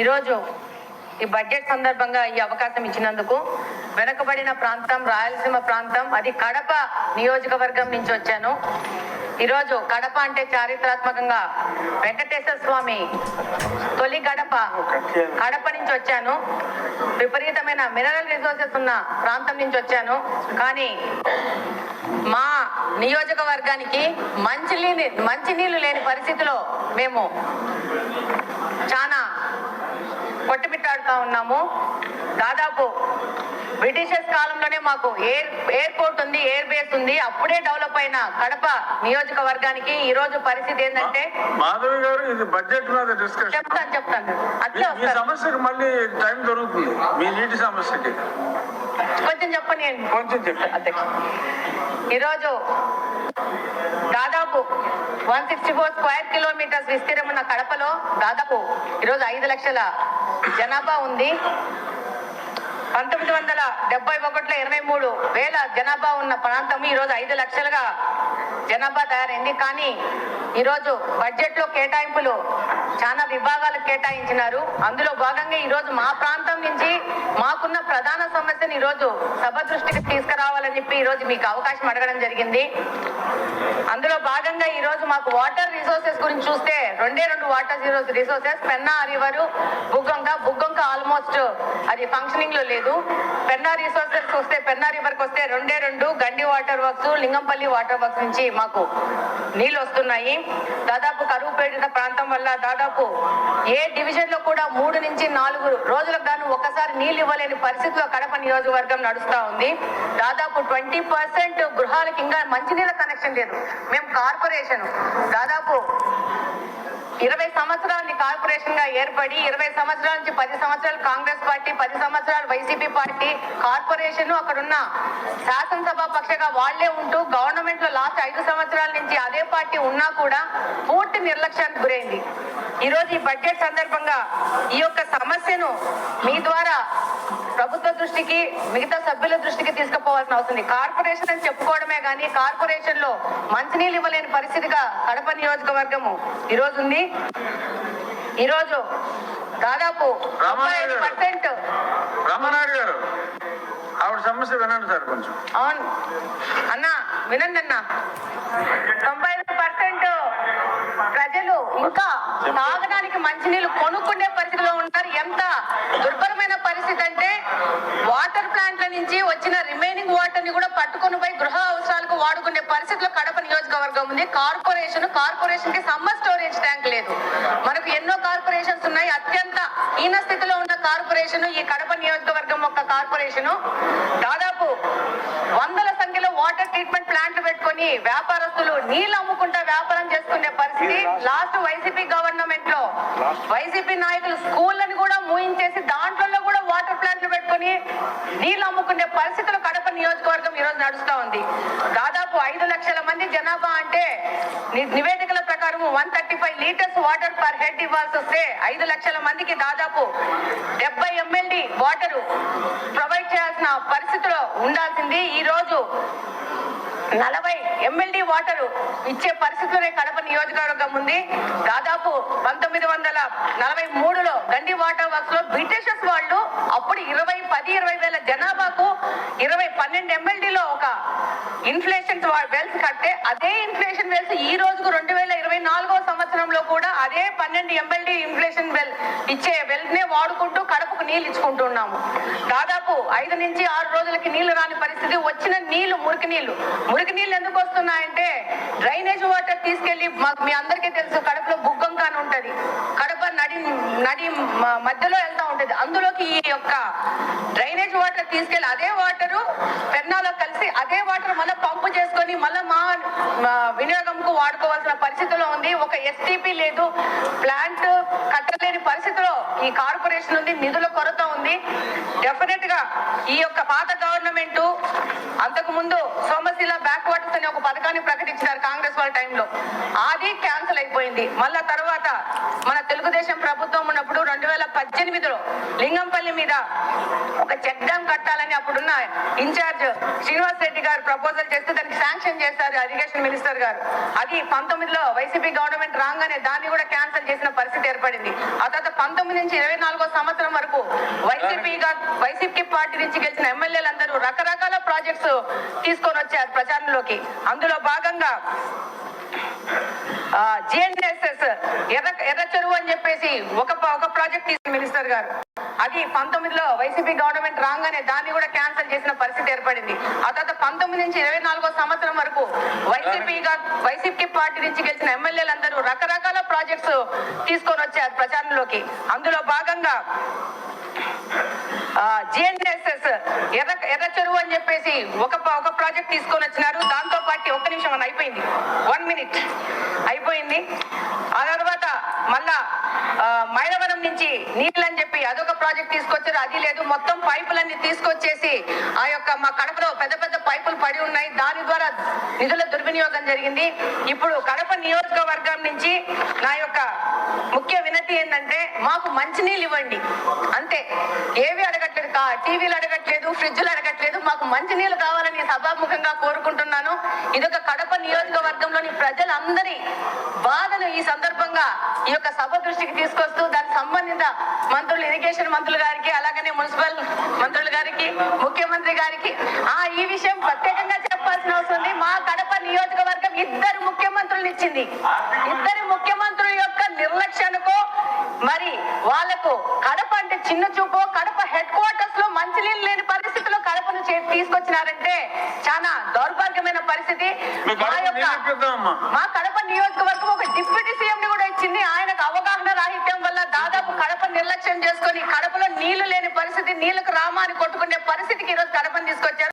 ఈరోజు ఈ బడ్జెట్ సందర్భంగా ఈ అవకాశం ఇచ్చినందుకు వెనుకబడిన ప్రాంతం రాయలసీమ ప్రాంతం అది కడప నియోజకవర్గం నుంచి వచ్చాను. ఈరోజు కడప అంటే చారిత్రాత్మకంగా వెంకటేశ్వర స్వామి తొలి గడప కడప నుంచి వచ్చాను. విపరీతమైన మినరల్ రిసోర్సెస్ ఉన్న ప్రాంతం నుంచి వచ్చాను. కానీ మా నియోజకవర్గానికి మంచినీళ్ళు మంచినీళ్ళు లేని పరిస్థితిలో మేము చాలా కొట్టుమిట్టాడుతా ఉన్నాము. దాదాపు బ్రిటిషర్స్ కాలంలోనే మాకు ఎయిర్ ఎయిర్పోర్ట్ ఉంది ఎయిర్ బేస్ ఉంది. అప్పుడే డెవలప్ అయిన కడప నియోజకవర్గానికి ఈ రోజు పరిస్థితి ఏంటంటే మాధవి గారు ఇది బడ్జెట్ మీద డిస్కషన్ చెప్తాను చెప్తాను. అట్లే సమస్యకి మళ్ళీ టైం దొరుకుతుంది. మీ నీటి సమస్యకి. కొంచెం చెప్పండి. కొంచెం చెప్పండి. అధ్యక్ష ఈరోజు దాదాపు one sixty four square kilometres విస్తీర్ణం ఉన్న కడపలో దాదాపు ఈరోజు ఐదు లక్షల జనాభా ఉంది. పంతొమ్మిది వందల డెబ్బై ఒకటిలో ఇరవై మూడు వేల జనాభా ఉన్న ప్రాంతం ఈరోజు ఐదు లక్షలుగా జనాభా తయారైంది కానీ ఈరోజు బడ్జెట్లో కేటాయింపులు చాలా విభాగాలకు కేటాయించినారు. అందులో భాగంగా ఈరోజు మా ప్రాంతం నుంచి మాకున్న ప్రధాన సమస్యను ఈరోజు సభ దృష్టికి తీసుకురావాలని చెప్పి ఈరోజు మీకు అవకాశం అడగడం జరిగింది. అందులో భాగంగా ఈ రోజు మాకు వాటర్ రిసోర్సెస్ గురించి చూస్తే రెండే రెండు వాటర్ రిసోర్సెస్. పెన్నా రివరు బుగ్గంక బుగ్గంక ఆల్మోస్ట్ అది ఫంక్షనింగ్లో లేదు. పెన్నా రిసోర్సెస్ వస్తే పెన్నా రివర్కి వస్తే రెండే రెండు Gandi water works Lingampalli water works నుంచి మాకు నీళ్ళు వస్తున్నాయి. దాదాపు కరువు పీడిత ప్రాంతం వల్ల దాదాపు ఏ డివిజన్లో కూడా మూడు నుంచి నాలుగు రోజులకు గాను ఒక్కసారి నీళ్ళు ఇవ్వలేని పరిస్థితిలో కడప నియోజకవర్గం నడుస్తూ ఉంది. దాదాపు ట్వంటీ పర్సెంట్ గృహాలకు ఇంకా మంచినీళ్ళ కనెక్షన్ లేదు. మేము కార్పొరేషన్. దాదాపు ఇరవై సంవత్సరాలు కార్పొరేషన్గా ఏర్పడి ఇరవై సంవత్సరాల నుంచి పది సంవత్సరాలు కాంగ్రెస్ పార్టీ పది సంవత్సరాలు వైసీపీ పార్టీ కార్పొరేషన్ అక్కడున్న శాసనసభ పక్షగా వాళ్ళే ఉంటూ గవర్నమెంట్లో లాస్ట్ ఐదు సంవత్సరాల నుంచి అదే పార్టీ ఉన్నా కూడా పూర్తి నిర్లక్ష్యానికి గురైంది. ఈ రోజు ఈ బడ్జెట్ సందర్భంగా ఈ యొక్క సమస్యను మీ ద్వారా ప్రభుత్వ దృష్టికి మిగతా సభ్యుల దృష్టికి తీసుకుపోవాల్సిన అవసరం ఉంది. కార్పొరేషన్ అని చెప్పుకోవడమే కానీ కార్పొరేషన్లో మంచినీళ్ళు ఇవ్వలేని పరిస్థితిగా కడప నియోజకవర్గము ఈ ఉంది. ఈ రోజు దాదాపు పర్సెంట్. గారు ఆవిడ సమస్య వినండి సార్ కొంచెం. అవును. అన్న వినండి అన్న. తొంభై ఐదు పర్సెంట్ ప్రజలు ఇంకా తాగడానికి మంచినీళ్ళు కొనుక్కునే పరిస్థితిలో ఉంటారు ఎంత దుర్భరమైన పరిస్థితి అంటే వాటర్ ప్లాంట్ల నుంచి వచ్చిన రిమైనింగ్ వాటర్ని కూడా పట్టుకొని పోయి గృహ అవసరాలకు వాడుకునే పరిస్థితిలో కడప నియోజకవర్గం ఉంది. కార్పొరేషన్ కార్పొరేషన్కి సమ్మర్ స్టోరేజ్ ట్యాంక్ లేదు. మనకు ఎన్నో కార్పొరేషన్స్ ఉన్నాయి. అత్యంత హీన స్థితిలో ఉన్న కార్పొరేషన్ ఈ కడప నియోజకవర్గం యొక్క కార్పొరేషన్. దాదాపు వందల వాటర్ ట్రీట్మెంట్ ప్లాంట్లు పెట్టుకొని వ్యాపారస్తులు నీళ్ళు అమ్ముకుంటా వ్యాపారం చేసుకునే పరిస్థితి. లాస్ట్ వైసీపీ గవర్నమెంట్లో వైసీపీ నాయకులు స్కూళ్ళని కూడా మూయించేసి దాంట్లో కూడా వాటర్ ప్లాంట్లు పెట్టుకొని నీళ్ళు అమ్ముకునే పరిస్థితులు కడప నియోజకవర్గం ఈ రోజు నడుస్తా ఉంది. దాదాపు ఐదు లక్షల మంది జనాభా అంటే నివేదికల ప్రకారం one thirty five litres water per head ఇవ్వాల్సి వస్తే ఐదు లక్షల మందికి దాదాపు డెబ్బై ఎంఎల్డి వాటర్ ప్రొవైడ్ చేయాల్సిన పరిస్థితిలో ఉండాల్సింది. ఈ రోజు నలభై ఎమ్మెల్డీ వాటరు ఇచ్చే పరిస్థితిలోనే కడప నియోజకవర్గం ఉంది. దాదాపు పంతొమ్మిది వందల నలభై మూడులో గండి వాటర్ వర్క్స్లో బ్రిటిషర్స్ వాళ్ళు అప్పుడు ఇరవై పది ఇరవై వేల జనాభాకు ఇరవై పన్నెండు ఎమ్మెల్డీలో ఒక ఇన్ఫ్లేషన్ వెల్స్ కట్టే అదే ఇన్ఫ్లేషన్ వెల్స్ ఈ రోజుకు రెండు వేల ఇరవై నాలుగో సంవత్సరంలో కూడా అదే పన్నెండు ఎమ్మెల్డీ ఇన్ఫ్లేషన్ వెల్ ఇచ్చే వెల్స్ నే వాడుకుంటూ కడపకు నీళ్ళు ఇచ్చుకుంటున్నాము దాదాపు ఐదు నుంచి ఆరు రోజులకి నీళ్ళు రాని పరిస్థితి వచ్చిన నీళ్ళు మురికి నీళ్ళు. మురికి నీళ్ళు ఎందుకు వస్తున్నాయంటే డ్రైనేజ్ వాటర్ తీసుకెళ్ళి మాకు మీ అందరికీ తెలుసు కడపలో బుగ్గం కాని ఉంటది. కడప నడి నడి మధ్యలో వెళ్తా ఉంటది. అందులోకి ఈ యొక్క డ్రైనేజ్ వాటర్ తీసుకెళ్ళి అదే వాటర్ పెన్నాలో కలిసి అదే వాటర్ మళ్ళీ పంపు చేసుకొని మళ్ళీ మా వినియోగంకు వాడుకోవాల్సిన పరిస్థితిలో ఉంది. ఒక ఎస్టీపీ లేదు ప్లాంట్ కట్టలేని పరిస్థితి ఈ కార్పొరేషన్ ఉంది నిధుల కొరత ఉంది. డెఫినెట్గా ఈ యొక్క పాత గవర్నమెంట్ అంతకు ముందు సోమశిల బ్యాక్వర్డ్స్ అనే ఒక పథకాన్ని ప్రకటించినారు కాంగ్రెస్ వాళ్ళ టైంలో అది క్యాన్సిల్ అయిపోయింది. మళ్ళా తర్వాత మన తెలుగుదేశం ప్రభుత్వం ఉన్నప్పుడు రెండు వేల పద్దెనిమిదిలో లింగంపల్లి మీద ఒక చెక్ డ్యామ్ కట్టాలని అప్పుడున్న ఇన్ఛార్జ్ శ్రీనివాస్ రెడ్డి గారు ప్రపోజల్ చేస్తే దానికి శాంక్షన్ చేశారు ఇరిగేషన్ మినిస్టర్ గారు. అది పంతొమ్మిదిలో వైసీపీ గవర్నమెంట్ రాగానే దాన్ని కూడా క్యాన్సిల్ చేసిన పరిస్థితి ఏర్పడింది. ఆ తర్వాత పంతొమ్మిది నుంచి ఇరవై నాలుగో సంవత్సరం వరకు వైసీపీగా వైసీపీ పార్టీ నుంచి గెలిచిన ఎమ్మెల్యేలందరూ రకరకాల ప్రాజెక్ట్స్ తీసుకొని వచ్చారు ప్రచారంలోకి. అందులో భాగంగా జిఎన్ఎస్ఎస్ ఎర్ర ఎర్ర చెరువు అని చెప్పేసి ఒక ఒక ప్రాజెక్ట్ తీసుకు మినిస్టర్ గారు. అది పంతొమ్మిదిలో వైసీపీ గవర్నమెంట్ రాగానే దాన్ని కూడా క్యాన్సిల్ చేసిన పరిస్థితి ఏర్పడింది. ఆ తర్వాత పంతొమ్మిది నుంచి ఇరవై నాలుగో సంవత్సరం వరకు వైసీపీగా వైసీపీ పార్టీ నుంచి గెలిచిన ఎమ్మెల్యేలందరూ రకరకాల ప్రాజెక్ట్స్ తీసుకొని వచ్చారు ప్రచారంలోకి. అందులో భాగంగా జిఎన్ఎస్ఎస్ ఎర్ర ఎర్ర చెరువు అని చెప్పేసి ఒక ఒక ప్రాజెక్ట్ తీసుకొని వచ్చినారు. దాంతో పాటు ఒక్క నిమిషం అని అయిపోయింది. One minute. అయిపోయింది. ఆ తర్వాత మళ్ళా మైలవరం నుంచి నీళ్ళని చెప్పి అదొక ప్రాజెక్ట్ తీసుకొచ్చారు. అది లేదు మొత్తం పైపులన్నీ తీసుకొచ్చేసి ఆ యొక్క మా కడపలో పెద్ద పెద్ద పైపులు పడి ఉన్నాయి. దాని ద్వారా నిధుల దుర్వినియోగం జరిగింది. ఇప్పుడు కడప నియోజకవర్గం నుంచి నా యొక్క ముఖ్య వినతి ఏంటంటే మాకు మంచినీళ్ళు ఇవ్వండి. అంతే. ఏవి అడగట్లేదు కా టీవీలు అడగట్లేదు ఫ్రిడ్జ్లు అడగట్లేదు మాకు మంచినీళ్ళు కావాలని సభాముఖంగా కోరుకుంటున్నాను. ఇదొక కడప నియోజకవర్గంలోని ప్రజలందరి బాధను ఈ సందర్భంగా ఈ యొక్క సభ దృష్టికి తీసుకొస్తూ దానికి సంబంధిత మంత్రులు ఇరిగేషన్ మంత్రులు గారికి అలాగనే మున్సిపల్ మంత్రులు గారికి ముఖ్యమంత్రి గారికి ఆ ఈ విషయం ప్రత్యేకంగా చెప్పాల్సిన అవసరం ఉంది. మా కడప నియోజకవర్గం ఇద్దరు ముఖ్యమంత్రులు ఇచ్చింది. ఇద్దరు ముఖ్యమంత్రుల యొక్క నిర్లక్ష్యానికో మరి వాళ్ళకు కడప అంటే చిన్న చూపు కడప హెడ్ క్వార్టర్స్లో మంచినీళ్ళు లేని పరిస్థితిలో కడపను తీసుకొచ్చినారంటే చాలా దౌర్భాగ్యమైన పరిస్థితి. మీ యొక్క. మా కడప నియోజకవర్గం ఒక డిప్యూటీ సీఎం ని కూడా ఇచ్చింది. ఆయనకు అవగాహన రాహిత్యం వల్ల దాదాపు కడప నిర్లక్ష్యం చేసుకొని కడపలో నీళ్ళు లేని పరిస్థితి నీళ్ళకు రామాని కొట్టుకునే పరిస్థితికి ఈరోజు కడపని తీసుకొచ్చారు.